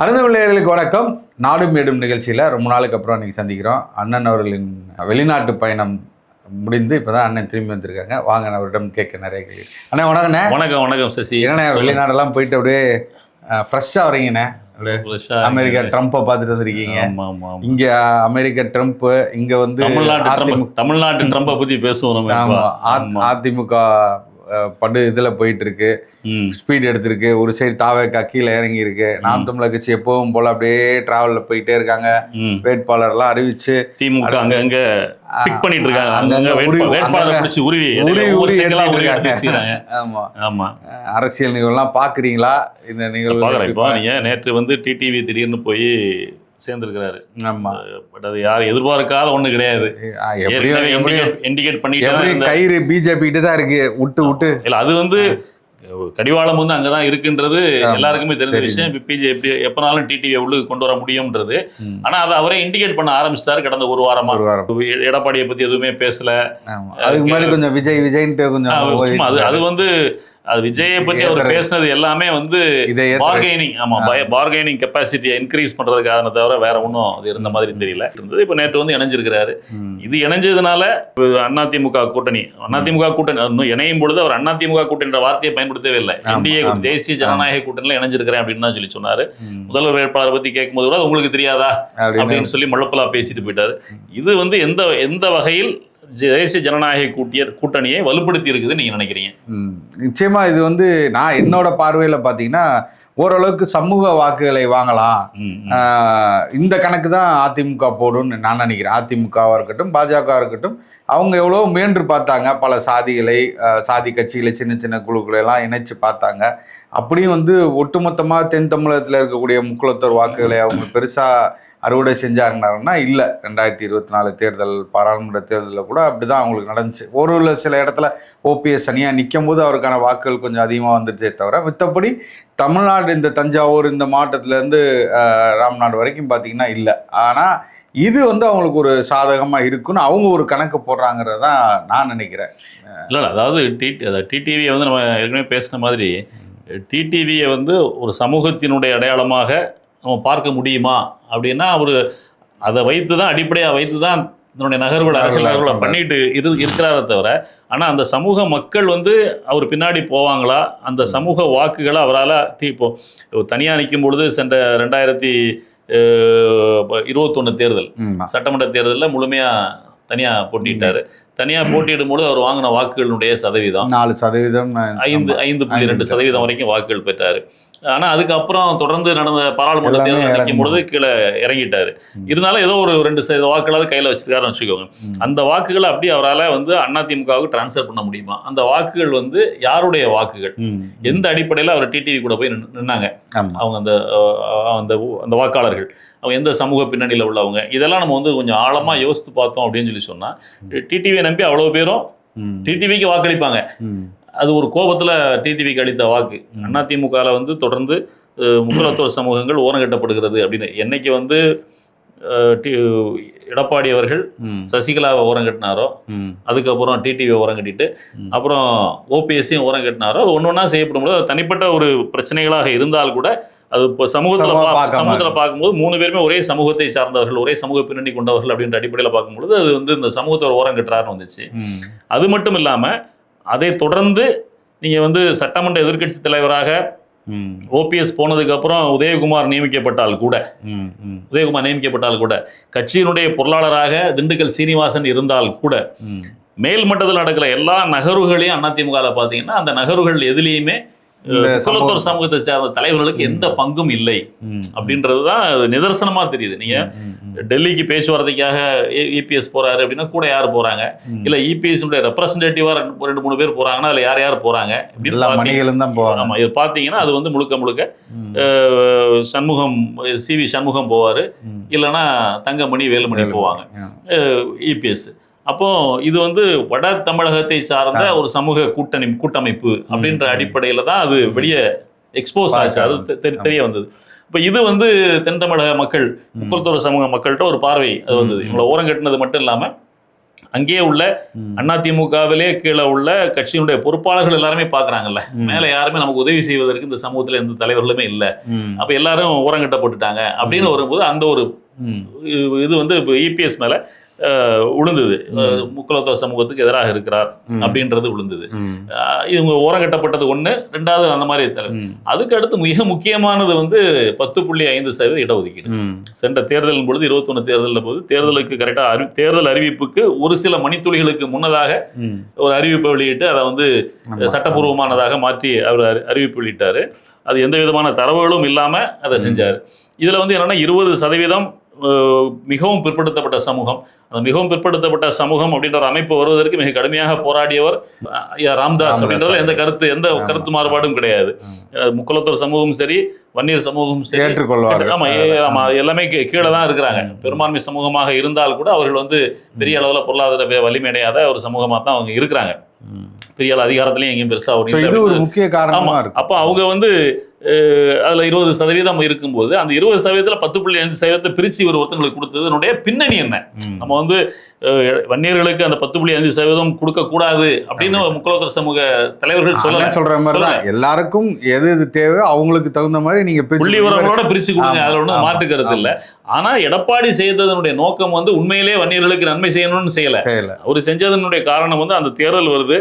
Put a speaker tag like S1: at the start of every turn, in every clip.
S1: அருந்தமிழர்களுக்கு வணக்கம். நாடும் மேடும் நிகழ்ச்சியில் ரொம்ப நாளுக்கு அப்புறம் இன்னைக்கு சந்திக்கிறோம். அண்ணன் அவர்களின் வெளிநாட்டு பயணம் முடிந்து இப்போ தான் அண்ணன் திரும்பி வந்திருக்காங்க. வாங்க நான் அவரிடம் கேட்க நிறைய கேள்வி. அண்ணா வணக்கண்ணே.
S2: வணக்கம் வணக்கம் சசி.
S1: என்னண்ணே வெளிநாடெல்லாம் போயிட்டு அப்படியே ஃப்ரெஷ்ஷாக வரீங்கண்ணே. அமெரிக்கா ட்ரம்ப்பை பார்த்துட்டு வந்திருக்கீங்க. இங்கே அமெரிக்கா ட்ரம்ப் இங்கே வந்து
S2: தமிழ்நாட்டு ட்ரம்ப் பத்தி பேசுவோம்.
S1: அதிமுக படு இதில் போயிட்டு இருக்கு. ஸ்பீட் எடுத்திருக்கு. ஒரு சைடு தாவேக்கா கீழே இறங்கி இருக்கு நாம் தமிழர் கட்சி எப்பவும் போல அப்படியே டிராவல்ல போயிட்டே இருக்காங்க. வேட்பாளர்லாம் அறிவிச்சு
S2: திமுக அங்க அங்க பிக் பண்ணிட்டு இருக்காங்க.
S1: அங்கங்க
S2: அங்கங்க
S1: அங்கங்க. ஆமா.
S2: ஆமா.
S1: அரசியல் நிகழ்வுலாம் பாக்குறீங்களா இந்த நிகழ்வு
S2: நேற்று வந்து டிடிவி திடீர்னு போய் சேர்ந்திருக்கிறாரு.
S1: ஆமா.
S2: பட் அது யார் எதிர்பார்க்காத ஒண்ணு கிடையாது. இண்டிகேட் பண்ணிட்டு
S1: கயிறு பிஜேபி கிட்ட தான் இருக்கு. விட்டு விட்டு.
S2: இல்ல அது வந்து கடிவாளம் வந்து அங்கதான் இருக்குன்றது எல்லாருக்குமே தெரிஞ்ச. விஷயம். பிஜே எப்படி எப்பனாலும் டிடிவி உள்ளுக்கு கொண்டு வர முடியும்ன்றது. ஆனா அதை அவரே இண்டிகேட் பண்ண ஆரம்பிச்சிட்டாரு கடந்த ஒரு வாரமா.
S1: ஒரு வாரம்.
S2: எடப்பாடியை பத்தி எதுவுமே பேசல.
S1: அதுக்கு முன்னாடி கொஞ்சம் விஜய் விஜய்ன்ட்டு கொஞ்சம்
S2: அது அது வந்து அது விஜயை பத்தி அவர். பேசினது எல்லாமே வந்து. பார்கெனிங் ஆமா பார்கெனிங் கெப்பாசிட்டியை இன்க்ரீஸ் பண்றதுக்காக தவிர வேற ஒன்றும் அது இருந்த மாதிரி தெரியல. இருந்தது. இப்போ நேற்று வந்து இணைஞ்சிருக்கிறாரு. இது இணைஞ்சதுனால அதிமுக கூட்டணி அதிமுக கூட்டணி இன்னும் இணையும் பொழுது அவர் அதிமுக கூட்டணின்ற வார்த்தையை பயன்படுத்தவே இல்லை.
S1: ஆமா.
S2: தேசிய ஜனநாயக கூட்டணியில் இணைஞ்சிருக்கிறேன் அப்படின்னு தான் சொல்லி சொன்னாரு. முதல்வர் வேட்பாளர் பத்தி கேட்கும்போது கூட "அது உங்களுக்கு தெரியாதா?
S1: அப்படின்னு.
S2: சொல்லி முழப்பலா பேசிட்டு போயிட்டாரு. இது வந்து எந்த எந்த வகையில் தேசிய ஜனநாயக கூட்டிய கூட்டணியை வலுப்படுத்தி இருக்குதுன்னு நீங்க நினைக்கிறீங்க?
S1: ம். நிச்சயமா இது வந்து நான் என்னோட பார்வையில பாத்தீங்கன்னா ஓரளவுக்கு சமூக வாக்குகளை வாங்கலாம். இந்த கணக்கு தான் அதிமுக போடும்னு நான் நினைக்கிறேன். அதிமுகவாக இருக்கட்டும் பாஜக இருக்கட்டும் அவங்க எவ்வளோ முயன்று பார்த்தாங்க. பல சாதிகளை சாதி கட்சிகளை சின்ன சின்ன குழுக்களை எல்லாம் இணைச்சு பார்த்தாங்க. அப்படியும் வந்து ஒட்டுமொத்தமாக தென் தமிழகத்தில் இருக்கக்கூடிய முக்குளத்தோர் வாக்குகளை அவங்க பெருசாக அறுவடை செஞ்சாருன்னாருன்னா இல்லை. ரெண்டாயிரத்தி இருபத்தி நாலு தேர்தல் பாராளுமன்ற தேர்தலில் கூட அப்படி தான் அவங்களுக்கு நடந்துச்சு. ஒரு ஒரு சில இடத்துல ஓபிஎஸ் அணியாக நிற்கும் போது அவருக்கான வாக்குகள் கொஞ்சம் அதிகமாக வந்துச்சே தவிர மித்தபடி தமிழ்நாடு இந்த தஞ்சாவூர் இந்த மாவட்டத்திலேருந்து ராம்நாடு வரைக்கும் பார்த்தீங்கன்னா இல்லை. ஆனால் இது வந்து அவங்களுக்கு ஒரு சாதகமாக இருக்குன்னு அவங்க ஒரு கணக்கு போடுறாங்கிறதான் நான் நினைக்கிறேன்.
S2: இல்லை அதாவது டிடி டிடிவியை வந்து நம்ம ஏற்கனவே பேசின மாதிரி டிடிவியை வந்து ஒரு சமூகத்தினுடைய அடையாளமாக நம்ம பார்க்க முடியுமா? அப்படின்னா அவர் அதை வைத்து தான் அடிப்படையாக வைத்து தான் தன்னுடைய நகர்வுகள் அரசியல் நகர்வுகளை பண்ணிட்டு இரு இருக்கிறாரே தவிர ஆனால் அந்த சமூக மக்கள் வந்து அவர் பின்னாடி போவாங்களா? அந்த சமூக வாக்குகளை அவரால் இப்போ தனியாக நிற்கும் பொழுது சென்ற ரெண்டாயிரத்தி இருபத்தொன்று தேர்தல் சட்டமன்ற தேர்தலில் முழுமையாக தனியாக போட்டிட்டாரு தனியாக போட்டியிடும் பொழுது அவர் வாங்கின வாக்குகளுடைய சதவீதம்.
S1: நாலு சதவீதம்
S2: ஐந்து ஐந்து புள்ளி ரெண்டு சதவீதம் வரைக்கும் வாக்குகள் பெற்றாரு. ஆனா அதுக்கப்புறம் தொடர்ந்து நடந்த பாராளுமன்ற தேர்தல்
S1: இறங்கி
S2: பொழுது கீழே இறங்கிட்டாரு. இருந்தாலும் ஏதோ ஒரு ரெண்டு சதவீத வாக்குகளாவது கையில வச்சிருக்காருன்னு வச்சுக்கோங்க. அந்த வாக்குகளை அப்படியே அவரால் வந்து அதிமுகவுக்கு டிரான்ஸ்ஃபர் பண்ண முடியுமா? அந்த வாக்குகள் வந்து யாருடைய வாக்குகள். எந்த அடிப்படையில் அவர் டிடிவி கூட போய் நின்னு- நின்னாங்க? அவங்க அந்த அந்த அந்த வாக்காளர்கள். அவங்க எந்த சமூக பின்னணியில் உள்ளவங்க? இதெல்லாம் நம்ம வந்து கொஞ்சம் ஆழமா யோசித்து பார்த்தோம் அப்படின்னு சொல்லி சொன்னா டிடிவியை நம்பி அவ்வளவு பேரும். டிடிவிக்கு வாக்களிப்பாங்க. அது ஒரு கோபத்துல டிடிவிக்கு அளித்த வாக்கு
S1: ம்.
S2: அதிமுகவில் வந்து தொடர்ந்து முக்குலத்தோர் சமூகங்கள் ஓரங்கட்டப்படுகிறது அப்படின்னு என்னைக்கு வந்து எடப்பாடி அவர்கள். சசிகலாவை ஓரங்கட்டினாரோ
S1: ம்.
S2: அதுக்கப்புறம் டிடிவியை ஓரங்கட்டிட்டு
S1: ம்.
S2: அப்புறம் ஓபிஎஸ்ஸையும் ஓரங்கட்டினாரோ அது ஒன்று ஒன்றா செய்யப்படும்போது அது தனிப்பட்ட ஒரு பிரச்சனைகளாக இருந்தால் கூட அது இப்போ சமூகத்தில். சமூகத்தில் பார்க்கும்போது மூணு பேருமே ஒரே சமூகத்தை சார்ந்தவர்கள் ஒரே சமூக பின்னணி கொண்டவர்கள் அப்படின்ற அடிப்படையில் பார்க்கும்பொழுது அது வந்து இந்த சமூகத்தோட ஓரங்கட்டுறாருன்னு வந்துச்சு
S1: ம்.
S2: அது மட்டும் இல்லாமல் அதை தொடர்ந்து நீங்கள் வந்து சட்டமன்ற எதிர்க்கட்சி தலைவராக. ஓபிஎஸ் போனதுக்கப்புறம் உதயகுமார் நியமிக்கப்பட்டால் கூட. உதயகுமார் நியமிக்கப்பட்டால் கூட கட்சியினுடைய பொருளாளராக திண்டுக்கல் சீனிவாசன் இருந்தால் கூட. மேல் மட்டத்தில் நடக்கிற எல்லா நகர்வுகளையும் அதிமுகவில் பார்த்தீங்கன்னா அந்த நகர்வுகள் எதுலேயுமே குலத்தோர் சமூகத்தை சார்ந்த தலைவர்களுக்கு எந்த பங்கும் இல்லை. அப்படின்றது தான் நிதர்சனமா தெரியுது. நீங்க. டெல்லிக்கு பேச்சுவார்த்தைக்காக இபிஎஸ் போறாரு அப்படின்னா கூட யார் போறாங்க. இல்ல இபிஎஸ் ரெப்ரசன்டேட்டிவா ரெண்டு மூணு பேர் போறாங்கன்னா அதுல யார் யார் போறாங்க? ஆமா இது பாத்தீங்கன்னா அது வந்து முழுக்க முழுக்க சண்முகம் சி வி சண்முகம் போவாரு. இல்லைன்னா தங்கமணி வேலுமணி போவாங்க. இபிஎஸ் அப்போ இது வந்து வட தமிழகத்தை சார்ந்த ஒரு சமூக கூட்டணி கூட்டமைப்பு அப்படின்ற அடிப்படையில தான் அது வெளியே எக்ஸ்போஸ் ஆச்சு. அது தெரிய வந்தது. இப்போ இது வந்து தென் தமிழக மக்கள் முக்குளத்தோர் சமூக மக்கள்கிட்ட ஒரு பார்வை அது வந்தது. இவங்களை ஓரம் கட்டினது மட்டும் இல்லாம அங்கேயே உள்ள. அதிமுகவிலே கீழே உள்ள கட்சியினுடைய பொறுப்பாளர்கள் எல்லாருமே பாக்குறாங்கல்ல. மேல யாருமே நமக்கு உதவி செய்வதற்கு இந்த சமூகத்துல எந்த தலைவர்களுமே இல்ல. அப்ப எல்லாரும் ஓரங்கட்டப்பட்டுட்டாங்க அப்படின்னு வரும்போது அந்த ஒரு. இது- இது வந்து இப்போ இபிஎஸ் மேல அஹ், முக்குலத்துவ சமூகத்துக்கு எதிராக இருக்கிறார். அப்படின்றது. அஹ், இவங்க ஓரங்கட்டப்பட்டது ஒண்ணு ரெண்டாவது அந்த மாதிரி. அதுக்கு அடுத்து மிக முக்கியமானது வந்து பத்து புள்ளி ஐந்து சதவீத இடஒதுக்கீடு. சென்ற தேர்தலின் பொழுது இருபத்தொன்னு தேர்தலில் போது தேர்தலுக்கு கரெக்டாக அறி தேர்தல் அறிவிப்புக்கு ஒரு சில மணித்துளிகளுக்கு முன்னதாக. ஒரு அறிவிப்பை வெளியிட்டு அதை வந்து. சட்டப்பூர்வமானதாக மாற்றி அவர் அறி- அறிவிப்பு வெளியிட்டாரு அது எந்த விதமான தரவுகளும் இல்லாமல் அதை செஞ்சார் இதில் வந்து என்னன்னா இருபது சதவீதம் மிகவும் பிற்படுத்தப்பட்ட சமூகம். அந்த மிகவும் பிற்படுத்தப்பட்ட சமூகம் அப்படின்ற ஒரு அமைப்பு வருவதற்கு மிக கடுமையாக போராடியவர் ராம்தாஸ் அப்படின்றதுல எந்த கருத்து எந்த. கருத்து மாறுபாடும் கிடையாது. அஹ், முக்குலத்தோர் சமூகம் சரி வன்னியர் சமூகம் சரி.
S1: ஏற்றுக்கொள்வார்கள்.
S2: ஆமா ஏ- ஆமா. எல்லாமே கீழே தான் இருக்கிறாங்க. பெரும்பான்மை சமூகமாக இருந்தால் கூட அவர்கள் வந்து பெரிய அளவுல பொருளாதார வலிமையடையாத ஒரு சமூகமா தான் அவங்க இருக்கிறாங்க. பெரிய அளவு அதிகாரத்திலையும் எங்கேயும் பெருசா ஒரு
S1: இது ஒரு. முக்கிய
S2: அப்போ அவங்க வந்து அதுல இருபது சதவீதம் இருக்கும்போது அந்த இருபது சதவீதத்துல பத்து புள்ளி அஞ்சு சதவீதத்தை பிரிச்சு இவர் ஒருத்தங்களுக்கு கொடுத்ததனுடைய பின்னணி என்ன. நம்ம வந்து வன்னியர்களுக்கு அந்த பத்து புள்ளி அஞ்சு சதவீதம் கொடுக்க கூடாது அப்படின்னு முக்குலத்தர் சமூக தலைவர்கள்
S1: அண்ணன் சொல்ற மாதிரி தான். எல்லாருக்கும் எது எது தேவையோ அவங்களுக்கு தகுந்த மாதிரி நீங்க பிரிச்சு
S2: புள்ளி உரங்களோட பிரிச்சு கொடுங்க. அதுல ஒன்றும்
S1: ஆமா,
S2: மாற்று கருத்து இல்ல. ஆனா எடப்பாடி செய்ததனுடைய நோக்கம் வந்து உண்மையிலே வன்னியர்களுக்கு நன்மை செய்யணும்னு செய்யல.
S1: செய்யல.
S2: அவர் செஞ்சதனுடைய காரணம் வந்து அந்த தேர்தல் வருது.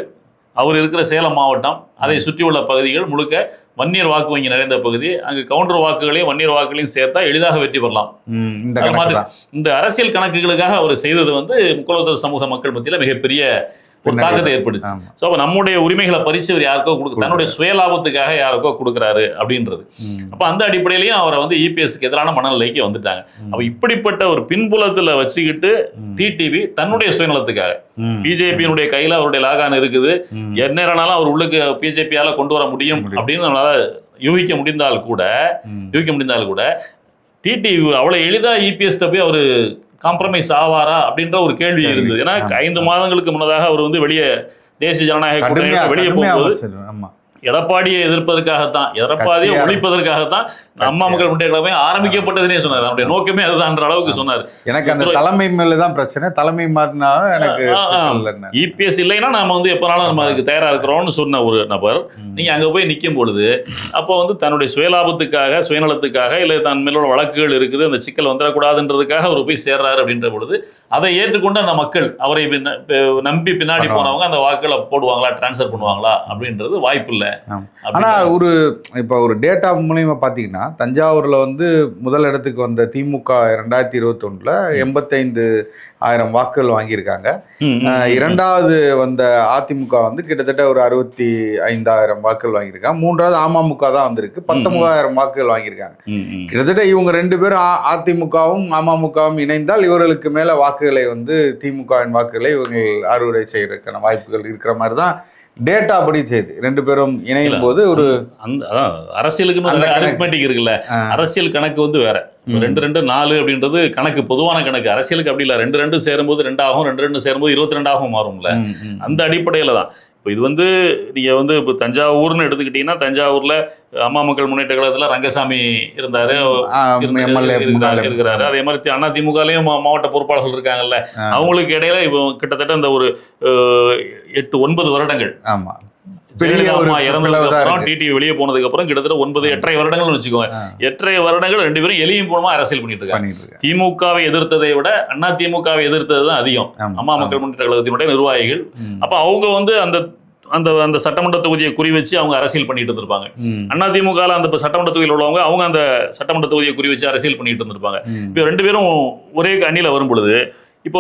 S2: அவர் இருக்கிற சேலம் மாவட்டம் அதை சுற்றியுள்ள பகுதிகள் முழுக்க வன்னியர் வாக்கு வங்கி நிறைந்த பகுதி அங்கு கவுண்டர் வாக்குகளையும் வன்னியர் வாக்குகளையும் சேர்த்தா எளிதாக வெற்றி பெறலாம்.
S1: இந்த
S2: மாதிரி இந்த அரசியல் கணக்குகளுக்காக அவர் செய்தது வந்து முக்குலத்தர் சமூக மக்கள் மத்தியில மிகப்பெரிய ஒரு. தாக்கத்தை ஏற்படுச்சு. ஸோ அப்போ நம்முடைய உரிமைகளை பறிச்சு அவர் யாருக்கோ கொடுக்க தன்னுடைய சுயலாபத்துக்காக யாருக்கோ கொடுக்குறாரு அப்படின்றது. அப்போ அந்த அடிப்படையிலையும் அவரை வந்து இபிஎஸ்க்கு எதிரான மனநிலைக்கு வந்துட்டாங்க அப்போ இப்படிப்பட்ட ஒரு பின்புலத்தில் வச்சுக்கிட்டு. டிடிவி தன்னுடைய சுயநலத்துக்காக. பிஜேபியினுடைய கையில் அவருடைய லாகான் இருக்குது. எந்நேரம்னாலும் அவர் உள்ளுக்கு பிஜேபியால கொண்டு வர முடியும். அப்படின்னு நம்மளால யூகிக்க முடிந்தால் கூட. யூகிக்க முடிந்தால் கூட டிடிவி அவ்வளோ எளிதாக இபிஎஸ்ட போய் அவர் காம்ப்ரமைஸ் ஆவாரா அப்படின்ற ஒரு கேள்வி. இருந்தது ஏன்னா. ஐந்து மாதங்களுக்கு முன்னதாக அவர் வந்து வெளியே தேசிய ஜனநாயக கூட்டணி வெளியே போகும்போது எடப்பாடியை எதிர்ப்பதற்காகத்தான் எடப்பாடியை
S1: கட்சியா-
S2: ஒழிப்பதற்காக அம்மா மக்கள் முன்னேற்ற கழகமே ஆரம்பிக்கப்பட்டதுனே சொன்னார் அவருடைய நோக்கமே அதுதான்ற அளவுக்கு சொன்னார்
S1: எனக்கு அந்த தலைமை மேல தான் பிரச்சனை தலைமை மாறினாலும் எனக்கு.
S2: இபிஎஸ் இல்லைன்னா நாம வந்து எப்பனாலும் நம்ம அதுக்கு தயாரா இருக்கிறோம்னு சொன்ன ஒரு நபர். நீங்க அங்க போய் நிற்கும் பொழுது அப்போ வந்து தன்னுடைய சுயலாபத்துக்காக சுயநலத்துக்காக இல்லை தன் மேலோட வழக்குகள் இருக்குது அந்த சிக்கல் வந்துடக்கூடாதுன்றதுக்காக அவர் போய் சேர்றாரு அப்படின்ற பொழுது அதை ஏற்றுக்கொண்டு அந்த மக்கள் அவரை நம்பி பின்னாடி. போனவங்க அந்த வாக்குகளை போடுவாங்களா டிரான்ஸ்ஃபர் பண்ணுவாங்களா அப்படின்றது வாய்ப்பு இல்லை
S1: ஆமா. ஆனா ஒரு இப்ப ஒரு டேட்டா மூலியமா பாத்தீங்கன்னா தஞ்சாவூர்ல வந்து முதல் இடத்துக்கு வந்த திமுக ரெண்டாயிரத்தி இருபத்தொன்னுல எண்பத்தைந்து ஆயிரம் வாக்குகள் வாங்கியிருக்காங்க. இரண்டாவது வந்த அதிமுக வந்து கிட்டத்தட்ட ஒரு அறுபத்தி ஐந்தாயிரம் வாக்குகள் வாங்கியிருக்காங்க மூன்றாவது அமமுக தான் வந்திருக்கு. பத்தொன்பதாயிரம் வாக்குகள் வாங்கியிருக்காங்க. கிட்டத்தட்ட இவங்க ரெண்டு பேரும் அதிமுகவும் அமமுகவும் இணைந்தால் இவர்களுக்கு மேல வாக்குகளை வந்து திமுகவின் வாக்குகளை இவர்கள் அறுவடை செய்யறதுக்கான வாய்ப்புகள் இருக்கிற மாதிரி தான் டேட்டா படி செய்யுது ரெண்டு பேரும் இணையும் போது ஒரு
S2: அந்த அதான் அரசியலுக்கு
S1: அந்த.
S2: அரித்மெட்டிக் இருக்குல்ல. அரசியல் கணக்கு வந்து வேற. ரெண்டு ரெண்டு நாலு அப்படின்றது கணக்கு பொதுவான கணக்கு அரசியலுக்கு அப்படி இல்லை ரெண்டு ரெண்டு சேரும்போது ரெண்டு ஆகும் ரெண்டு ரெண்டு சேரும்போது இருபத்தி ரெண்டாகும் மாறும்ல. அந்த அடிப்படையில் தான் இப்போ இது வந்து நீங்கள் வந்து இப்போ தஞ்சாவூர்னு எடுத்துக்கிட்டிங்கன்னா தஞ்சாவூரில் அம்மா மக்கள் முன்னேற்ற கழகத்தில் ரங்கசாமி இருந்தார். இருக்கிறாரு அதே மாதிரி அண்ணா திமுகலையும் மாவட்ட பொறுப்பாளர்கள் இருக்காங்கல்ல. அவங்களுக்கு இடையில இப்போ கிட்டத்தட்ட இந்த ஒரு எட்டு ஒன்பது வருடங்கள்.
S1: ஆமா. பெரிய ஒரு.
S2: டிடிவி வெளியே போனதுக்கு அப்புறம் கிட்டத்தட்ட ஒன்பது எட்டரை வருடங்கள்னு வச்சுக்கோங்க. எட்டரை வருடங்கள் ரெண்டு பேரும் எளியும் போனமா அரசியல் பண்ணிட்டு இருக்காங்க. திமுகவை எதிர்த்ததை விட அண்ணா திமுகவை எதிர்த்தது தான் அதிகம். அம்மா மக்கள் முன்னேற்ற கழகத்தினுடைய நிர்வாகிகள். அப்ப அவங்க வந்து அந்த அந்த அந்த சட்டமன்ற தொகுதியை குறி வச்சு அவங்க அரசியல் பண்ணிட்டு இருந்திருப்பாங்க. அண்ணா திமுகல அந்த சட்டமன்ற தொகுதியில் உள்ளவங்க அவங்க அந்த சட்டமன்ற தொகுதியை குறி வச்சு அரசியல் பண்ணிட்டு இருந்திருப்பாங்க. இப்போ ரெண்டு பேரும் ஒரே அணியில வரும் பொழுது இப்போ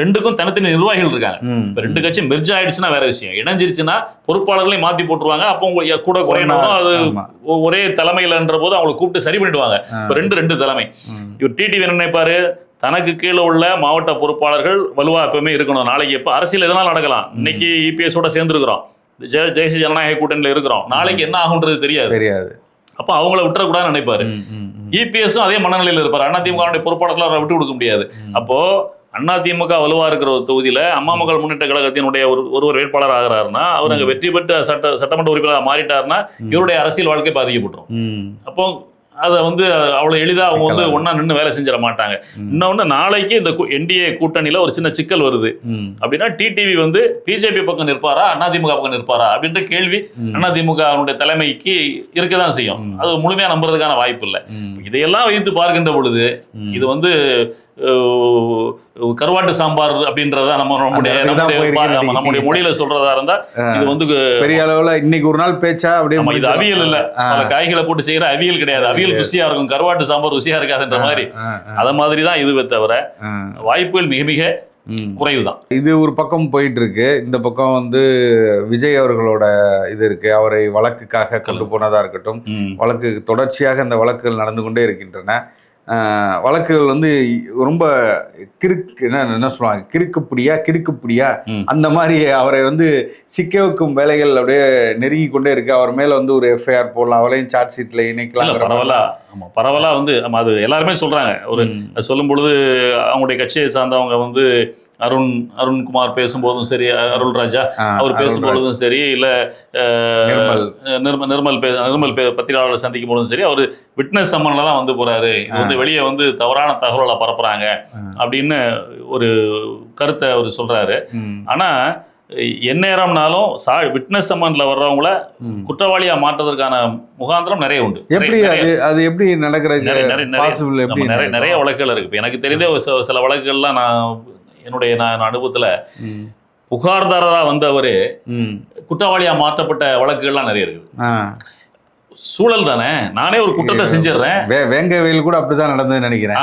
S2: ரெண்டுக்கும் தனித்தனி நிர்வாகிகள் இருக்காங்க. இப்போ ரெண்டு கட்சி மெர்ஜ் ஆயிடுச்சுன்னா வேற விஷயம். இணைஞ்சிருச்சுன்னா பொறுப்பாளர்களையும் மாத்தி போட்டுருவாங்க. அப்போ உங்க கூட குறையணும் அது ஒரே தலைமையிலன்ற போது அவங்களை கூப்பிட்டு சரி பண்ணிடுவாங்க. இப்போ ரெண்டு ரெண்டு தலைமை. இவர் டிடிவி என்ன நினைப்பாரு. தனக்கு கீழே உள்ள மாவட்ட பொறுப்பாளர்கள் வலுவா எப்பவுமே இருக்கணும். நாளைக்கு எப்போ அரசியல் எதனால நடக்கலாம். இன்னைக்கு இபிஎஸோட சேர்ந்துருக்கிறோம். ஜெய தேசிய ஜனநாயக கூட்டணியில் இருக்கிறோம். நாளைக்கு என்ன ஆகுன்றது தெரியாது.
S1: தெரியாது.
S2: அப்போ அவங்கள விட்டுறக்கூடாதுன்னு நினைப்பாரு. இபிஎஸும் அதே மனநிலையில் இருப்பார். அதிமுக பொறுப்பாளர்களை அவரை விட்டு கொடுக்க முடியாது. அப்போ அதிமுக வலுவா இருக்கிற ஒரு தொகுதியில அம்மா மக்கள் முன்னேற்ற கழகத்தினுடைய ஒரு ஒருவர் வேட்பாளர் ஆகிறாருன்னா அவர் அங்க வெற்றி பெற்ற சட்ட சட்டமன்ற உறுப்பினராக மாறிட்டாருன்னா இவருடைய அரசியல் வாழ்க்கை பாதிக்கப்பட்டுரும் அப்போ அதை வந்து அவ்வளோ எளிதாக அவங்க வந்து ஒன்றா நின்று வேலை செஞ்சிட மாட்டாங்க. இன்னொன்று நாளைக்கு இந்த என்டிஏ கூட்டணியில் ஒரு சின்ன சிக்கல் வருது. அப்படின்னா டிடிவி வந்து பிஜேபி பக்கம் நிற்பாரா அதிமுக பக்கம் நிற்பாரா அப்படின்ற கேள்வி. அதிமுக அவனுடைய தலைமைக்கு இருக்க தான் செய்யும். அது முழுமையாக நம்புறதுக்கான வாய்ப்பு இல்லை. இதையெல்லாம் வைத்து பார்க்கின்ற பொழுது. இது வந்து கருவாட்டு சாம்பார் அப்படின்றத நம்ம நம்முடைய நம்முடைய மொழியில சொல்றதா இருந்தா இது வந்து
S1: பெரிய அளவுல இன்னைக்கு ஒரு நாள் பேச்சா அப்படியே
S2: இது. அவியல் இல்ல. காய்களை போட்டு செய்யற அவியல் கிடையாது. அவியல். ருசியா இருக்கும். கருவாட்டு சாம்பார் ருசியா இருக்காதுன்ற மாதிரி. அத மாதிரி தான் இதுவே தவிர. வாய்ப்புகள் மிக மிக. குறைவு தான்
S1: இது ஒரு பக்கம் போயிட்டு இருக்கு இந்த பக்கம் வந்து விஜய் அவர்களோட இது இருக்கு. அவரை வழக்குக்காக கொண்டு போனதா இருக்கட்டும். வழக்கு தொடர்ச்சியாக இந்த வழக்குகள் நடந்து கொண்டே இருக்கின்றன. வழக்குகள் வந்து ரொம்ப கிறுக்கு என்ன என்ன சொல்லுவாங்க? கிறுக்குப்பிடியா கிடுக்குப்பிடியா?
S2: ம்.
S1: அந்த மாதிரி அவரை வந்து சிக்க வைக்கும் வேலைகள் அப்படியே நெருங்கி கொண்டே இருக்கு. அவர் மேல வந்து ஒரு எஃப்ஐஆர் போடலாம். அவரையும் சார்ஜ் ஷீட்ல இணைக்கலாம்.
S2: பரவாயில்ல ஆமா பரவாயில்ல வந்து ஆமா அது எல்லாருமே சொல்றாங்க. ஒரு சொல்லும் பொழுது அவங்களுடைய கட்சியை சார்ந்தவங்க வந்து அருண் அருண்குமார் பேசும்போதும் சரி அருள் ராஜா அவர் பேசும்பொழுதும் சரி இல்ல
S1: நிர்மல்.
S2: நிர்மல் பே நிர்மல் பத்திரிகையாளர் சந்திக்கும் பொழுதும் சரி அவர் விட்னஸ் சம்மன்ல தான் வந்து போறாரு. இது வந்து வெளியே வந்து தவறான தகவலை பரப்புறாங்க அப்படின்னு ஒரு கருத்தை அவர் சொல்றாரு. ஆனா எந்நேரம்னாலும் சா விட்னஸ் சம்மன்ல வர்றவங்கள குற்றவாளியா மாற்றுவதற்கான முகாந்திரம் நிறைய உண்டு.
S1: எப்படி அது அது எப்படி நடக்கிறது?
S2: நிறைய- நிறைய- வழக்குகள் இருக்கு. எனக்கு தெரிந்த சில வழக்குகள்லாம் நான் என்னுடைய நான் அனுபவத்துல
S1: ம்.
S2: புகார்தாரரா வந்தவரு
S1: ம்.
S2: குற்றவாளியா மாற்றப்பட்ட வழக்குகள்லாம் நிறைய இருக்குது. சூழல் தானே நானே ஒரு குற்றத்தை செஞ்சிடுறேன்
S1: வேங்க வெயில் கூட அப்படிதான் நடந்ததுன்னு நினைக்கிறேன்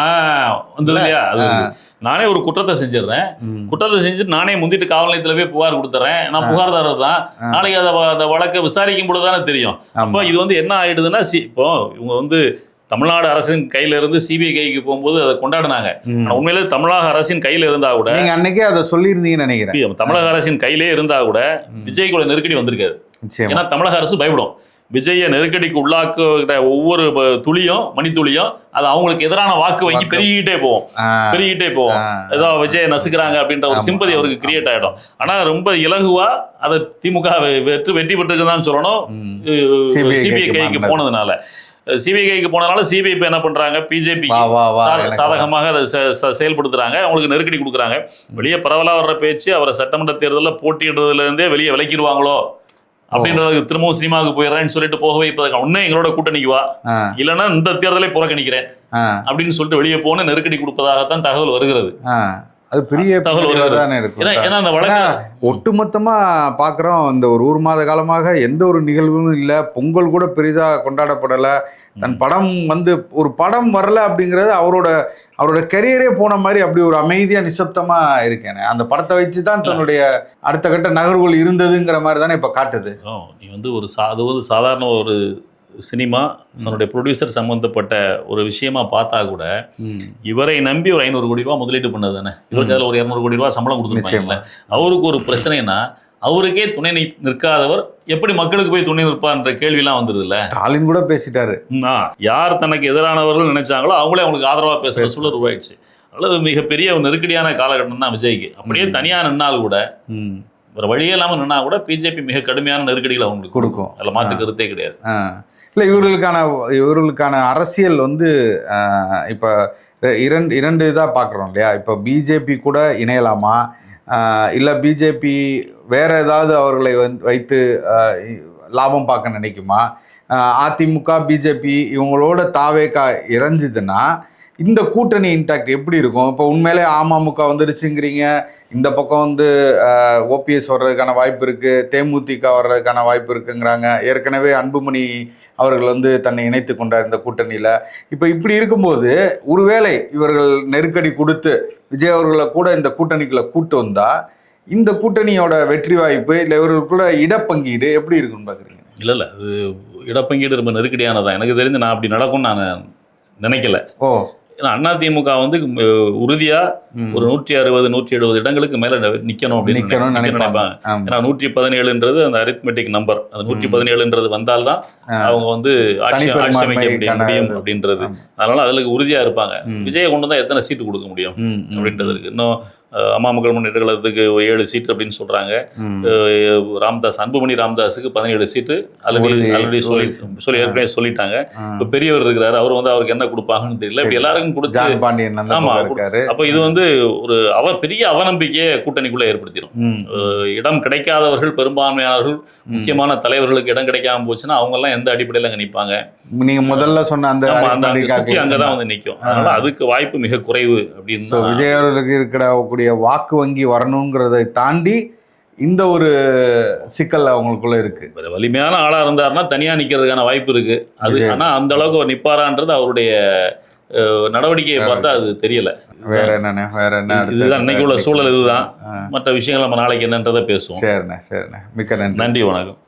S2: வந்தது இல்லையா அது. நானே ஒரு குற்றத்தை செஞ்சிடுறேன். குற்றத்தை செஞ்சுட்டு நானே முந்திட்டு காவல் நிலையத்துல போய் புகார் கொடுத்துறேன் நான் புகார்தாரர் தான். நாளைக்கு அதை அந்த வழக்கை விசாரிக்கும் பொழுது தானே தெரியும் அப்போ. இது வந்து என்ன ஆயிடுதுன்னா சி இப்போ இவங்க வந்து தமிழ்நாடு அரசின் கையில இருந்து சிபிஐ கைக்கு போகும்போது அதை கொண்டாடினாங்க. உண்மையிலே தமிழக அரசின் கையில இருந்தா கூட
S1: நீங்க அன்னைக்கே அதை சொல்லியிருந்தீங்கன்னு நினைக்கிறேன்.
S2: தமிழக அரசின் கையிலே இருந்தா கூட விஜய் கூட நெருக்கடி வந்திருக்காது. ஏன்னா தமிழக அரசு பயப்படும். விஜய நெருக்கடிக்கு உள்ளாக்குகிற ஒவ்வொரு துளியும் மணித்துளியும் அது அவங்களுக்கு எதிரான வாக்கு வங்கி
S1: வாக்கு.
S2: பெருகிட்டே போகும்.
S1: ஆ.
S2: பெருகிட்டே போகும்.
S1: ஆ.
S2: ஏதோ விஜய் நசுக்கிறாங்க அப்படின்ற ஒரு சிம்பதி அவருக்கு கிரியேட் ஆயிடும். ஆனா ரொம்ப இலகுவா அதை திமுக வெற்றி வெற்றி பெற்றிருக்குதான் சொல்லணும். சிபிஐ கைக்கு. போனதுனால. சிபிஐ கைக்கு போனதுனால சிபிஐ இப்ப என்ன பண்றாங்க? பிஜேபி. சாதகமாக அதை செ- செ- செயல்படுத்துறாங்க. அவங்களுக்கு நெருக்கடி கொடுக்குறாங்க. வெளியே பரவலா வர்ற பேச்சு அவரை சட்டமன்ற தேர்தலில் போட்டியிடுறதுல இருந்தே வெளியே விலக்கிடுவாங்களோ? அப்படின்றதுக்கு திரும்பவும் சினிமாவுக்கு போயிடுறேன்னு சொல்லிட்டு போக வைப்பதற்கு உன்னை எங்களோட கூட்டணிக்கு வா. இல்லைன்னா இந்த தேர்தலை புறக்கணிக்கிறேன். அப்படின்னு சொல்லிட்டு வெளியே போன நெருக்கடி கொடுப்பதாகத்தான் தகவல் வருகிறது.
S1: அது பெரிய
S2: தகவல்.
S1: தானே இருக்கும். ஒட்டுமொத்தமா பாக்குறோம் இந்த ஒரு ஒரு மாத காலமாக எந்த ஒரு நிகழ்வும் இல்ல. பொங்கல் கூட பெரிதா கொண்டாடப்படல. தன் படம் வந்து ஒரு படம் வரல அப்படிங்கிறது அவரோட அவரோட கெரியரே போன மாதிரி அப்படி ஒரு அமைதியா நிசப்தமா இருக்கேன். அந்த படத்தை வச்சு தான் தன்னுடைய அடுத்த கட்ட நகர்வுகள் இருந்ததுங்கிற மாதிரி தானே இப்ப காட்டுது.
S2: நீ வந்து ஒரு சா அது வந்து சாதாரண ஒரு சினிமா தன்னுடைய ப்ரொடியூசர் சம்பந்தப்பட்ட ஒரு விஷயமா பார்த்தா கூட இவரை நம்பி ஒரு ஐநூறு கோடி ரூபா முதலீடு பண்ணது தானே இவருக்கு அதில் ஒரு இரநூறு கோடி ரூபா சம்பளம் கொடுத்துருப்பாங்கல்ல. அவருக்கு ஒரு பிரச்சனைனா அவருக்கே துணை நிற்- நிற்காதவர் எப்படி மக்களுக்கு போய் துணை நிற்பார்ன்ற கேள்விலாம் வந்துருதுல்ல?
S1: ஸ்டாலின் கூட பேசிட்டாரு.
S2: யார் தனக்கு எதிரானவர்கள் நினைச்சாங்களோ அவங்களே அவங்களுக்கு ஆதரவா பேசுற சூழல் உருவாயிடுச்சு. அல்லது மிகப்பெரிய ஒரு நெருக்கடியான காலகட்டம் தான் விஜய்க்கு. அப்படியே தனியா நின்னால் கூட. வேற வழியே இல்லாம நின்னா கூட பிஜேபி மிக கடுமையான நெருக்கடிகளை அவங்களுக்கு
S1: கொடுக்கும்.
S2: அதுல மாற்று கருத்தே கிடையாது.
S1: இல்லை இவர்களுக்கான இவர்களுக்கான அரசியல் வந்து இப்போ இரண்டு இரண்டு இதாக பார்க்குறோம் இல்லையா? இப்போ பிஜேபி கூட இணையலாமா? இல்லை பிஜேபி வேற ஏதாவது அவர்களை வந் வைத்து லாபம் பார்க்க நினைக்குமா? அதிமுக பிஜேபி இவங்களோட தாவேக்கா இறஞ்சுதுன்னா இந்த கூட்டணி இன்டாக்ட் எப்படி இருக்கும்? இப்போ உண்மையிலே அமமுக வந்துருச்சுங்கிறீங்க இந்த பக்கம் வந்து ஓபிஎஸ் வர்றதுக்கான வாய்ப்பு இருக்கு தேமுதிக வர்றதுக்கான வாய்ப்பு இருக்குங்கிறாங்க. ஏற்கனவே அன்புமணி அவர்கள் வந்து தன்னை இணைத்து கொண்டார் இந்த கூட்டணியில். இப்போ இப்படி இருக்கும்போது ஒருவேளை இவர்கள் நெருக்கடி கொடுத்து விஜய் அவர்களை கூட இந்த கூட்டணிக்குள்ள கூட்டு வந்தா இந்த கூட்டணியோட வெற்றி வாய்ப்பு இல்லை இவர்களுக்குள்ள இடப்பங்கீடு எப்படி இருக்குன்னு பார்க்குறீங்க
S2: இல்ல இல்ல. அது இடப்பங்கீடு ரொம்ப நெருக்கடியானதான் எனக்கு தெரிஞ்சு நான் அப்படி நடக்கும்னு நான் நினைக்கல.
S1: ஓ.
S2: ஏன்னா அதிமுக வந்து உறுதியா. ஒரு நூற்றி அறுபது நூற்றி எழுபது இடங்களுக்கு மேல நிக்கணும் அப்படின்னு
S1: நினைப்பாங்க.
S2: ஏன்னா நூற்றி பதினேழுன்றது அந்த அரித்மெட்டிக் நம்பர் அந்த நூற்றி பதினேழுன்றது வந்தால்தான். அவங்க வந்து ஆட்சி ஆட்சி அமைக்க முடியும். அப்படின்றது. அதனால அதுல உறுதியா இருப்பாங்க. விஜயை கொண்டு தான் எத்தனை சீட்டு கொடுக்க முடியும். அப்படின்றது இருக்கு இன்னும் அஹ், அம்மா மக்கள் முன்னேற்ற கழகத்துக்கு ஏழு சீட்டு அப்படின்னு. அஹ், ராம்தாஸ் அன்புமணி ராம்தாஸுக்கு பதினேழு சீட்டு ஆல்ரெடி. ஆல்ரெடி சொல்லி சொல்லி ஏற்கனவே சொல்லிட்டாங்க. இப்போ பெரியவர் இருக்கிறாரு. அவர் வந்து அவருக்கு என்ன கொடுப்பாங்கன்னு தெரியல. இப்ப எல்லாருக்கும் கொடுத்து
S1: பாண்டியன் அந்த
S2: ஆமா,
S1: பக்கம் இருக்காரு
S2: அப்போ இது வந்து ஒரு அவர் பெரிய அவநம்பிக்கையை கூட்டணிக்குள்ள ஏற்படுத்திடும் இடம் கிடைக்காதவர்கள் பெரும்பான்மையானவர்கள் முக்கியமான தலைவர்களுக்கு இடம் கிடைக்காம போச்சுன்னா அவங்க எல்லாம் எந்த அடிப்படையில் அங்க நிப்பாங்க?
S1: நீங்க முதல்ல சொன்ன அந்த
S2: அந்த அங்க
S1: calculation
S2: வந்து நிக்கும். அதனால அதுக்கு வாய்ப்பு மிக குறைவு அப்படின்னு தான்
S1: விஜய் அவர்களுக்கு இருக்கக்கூடிய வாக்கு வங்கி வரணுங்கிறதை தாண்டி இந்த ஒரு சிக்கல் அவங்களுக்குள்ள இருக்கு.
S2: வலிமையான ஆளா இருந்தாருன்னா தனியா நிக்கிறதுக்கான வாய்ப்பு இருக்கு. அது. ஆனா அந்த அளவுக்கு அவர் நிப்பாரான்றது அவருடைய நடவடிக்கையை பார்த்தா அது தெரியல.
S1: வேற என்னண்ணே வேற என்ன
S2: இதுதான் இன்னைக்கு உள்ள சூழல் இதுதான். மற்ற விஷயங்கள் நம்ம நாளைக்கு என்னன்றதை பேசுவோம்.
S1: சரிண்ணே சரிண்ணே. மிக்க நன்றி.
S2: நன்றி வணக்கம்.